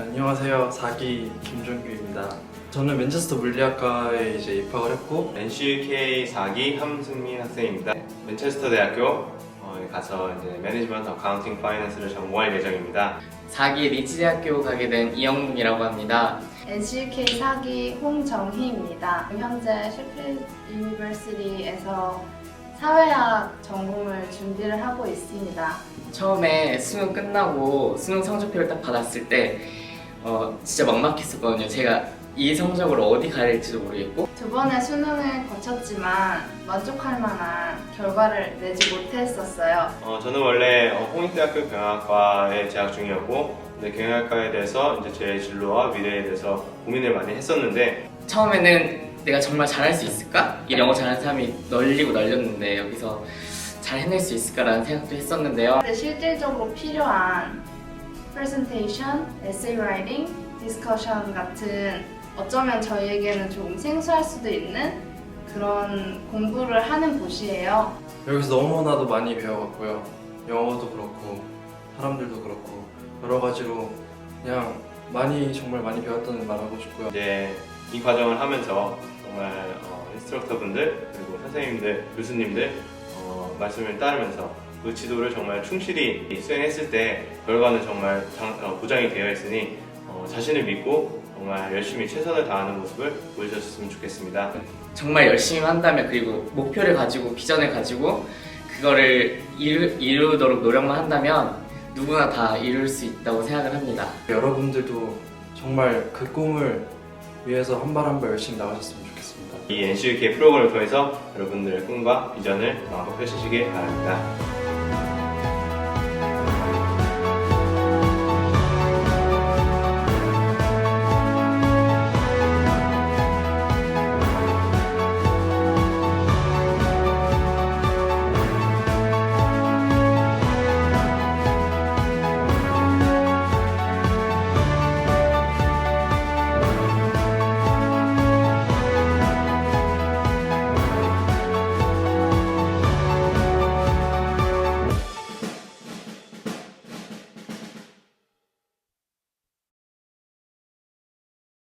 안녕하세요. 4기 김종규입니다. 저는 맨체스터 물리학과에 이제 입학을 했고 NCUK 4기 함승민 학생입니다. 맨체스터 대학교 어, 가서 이제 매니지먼트 어카운팅 파이낸스를 전공할 예정입니다. 4기 리치대학교 가게 된 이영문이라고 합니다. NCUK 4기 홍정희입니다. 현재 셰필드 유니버시티에서 사회학 전공을 준비를 하고 있습니다. 처음에 수능 끝나고 수능 성적표를 딱 받았을 때 어, 진짜 막막했었거든요. 제가 이 성적으로 어디 가야 될지도 모르겠고 두 번의 수능을 거쳤지만 만족할 만한 결과를 내지 못했었어요. 어, 저는 원래 어, 홍익대학교 경영학과에 재학 중이었고 근데 경영학과에 대해서 이제 제 진로와 미래에 대해서 고민을 많이 했었는데 처음에는 내가 정말 잘할 수 있을까? 이 영어 잘하는 사람이 널리고 널렸는데 여기서 잘 해낼 수 있을까라는 생각도 했었는데요. 근데 실질적으로 필요한 presentation, essay writing, discussion 같은 어쩌면 저희에게는 조금 생소할 수도 있는 그런 공부를 하는 곳이에요. 여기서 너무나도 많이 배워갔고요. 영어도 그렇고 사람들도 그렇고 여러 가지로 그냥 많이 정말 많이 배웠다는 말 하고 싶고요. 이제 이 과정을 하면서 정말 어, 인스트럭터 분들 그리고 선생님들, 교수님들 어, 말씀을 따르면서 그 지도를 정말 충실히 수행했을 때 결과는 정말 장- 어, 보장이 되어 있으니 어, 자신을 믿고 정말 열심히 최선을 다하는 모습을 보여줬으면 좋겠습니다. 정말 열심히 한다면 그리고 목표를 가지고 비전을 가지고 그거를 이루, 이루도록 노력만 한다면 누구나 다 이룰 수 있다고 생각을 합니다. 여러분들도 정말 그 꿈을 위해서 한 발 한 발 열심히 나가셨으면 좋겠습니다. 이 NCUK 프로그램을 통해서 여러분들의 꿈과 비전을 마음껏 펼치시길 바랍니다.